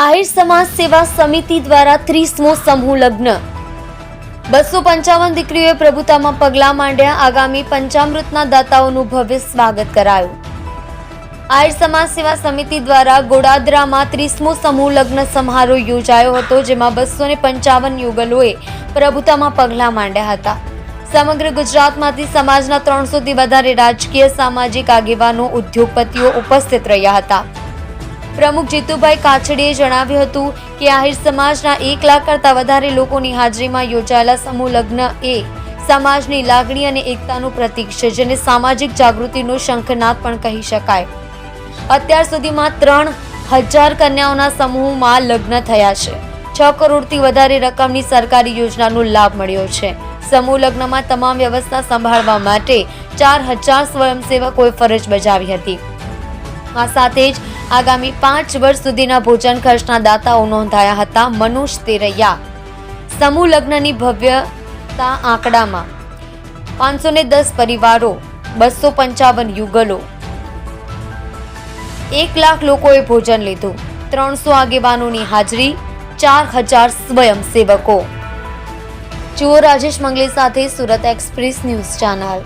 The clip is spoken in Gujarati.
આહિર સમાજ સેવા સમિતિ દ્વારા ત્રીસમો સમૂહ લગ્ન. બસો પંચાવન દીકરીઓએ પ્રભુતામાં પગલાં માંડ્યા. આગામી પંચામૃતના દાતાઓનું ભવ્ય સ્વાગત કરાયું. આહિર સમાજ સેવા સમિતિ દ્વારા ગોડાદરામાં ત્રીસમો સમૂહ લગ્ન સમારોહ યોજાયો હતો, જેમાં બસો ને પંચાવન યુગલોએ પ્રભુતામાં પગલાં માંડ્યા હતા. સમગ્ર ગુજરાતમાંથી સમાજના ત્રણસોથી વધારે રાજકીય, સામાજિક આગેવાનો, ઉદ્યોગપતિઓ ઉપસ્થિત રહ્યા હતા. પ્રમુખ જીતુભાઈ કાછડીએ જણાવ્યું હતું કે આહિર સમાજના એક લાખ કરતાં વધારે લોકોની હાજરીમાં યોજાયેલા સમૂહ લગ્ન એ સમાજની લાગણી અને એકતાનું પ્રતીક છે, જેને સામાજિક જાગૃતિનો શંખનાદ પણ કહી શકાય. અત્યાર સુધીમાં ત્રણ હજાર કન્યાઓના સમૂહમાં લગ્ન થયા છે. છ કરોડથી વધારે રકમની સરકારી યોજનાનો લાભ મળ્યો છે. સમૂહ લગ્નમાં તમામ વ્યવસ્થા સંભાળવા માટે ચાર હજાર સ્વયંસેવકોએ ફરજ બજાવી હતી. આ સાથે જ આગામી પાંચ વર્ષ સુધીના ભોજન ખર્ચના દાતાઓ નોંધાયા હતા. મનુષ તેરૈયા, સમૂહ લગ્નની ભવ્યતા આંકડામાં પાંચસો ને દસ પરિવારો, બસો પંચાવન યુગલો, એક લાખ લોકોએ ભોજન લીધું. ત્રણસો આગેવાનોની હાજરી, ચાર હજાર સ્વયંસેવકો. જુઓ રાજેશ મંગલે સાથે સુરત એક્સપ્રેસ ન્યૂઝ ચેનલ.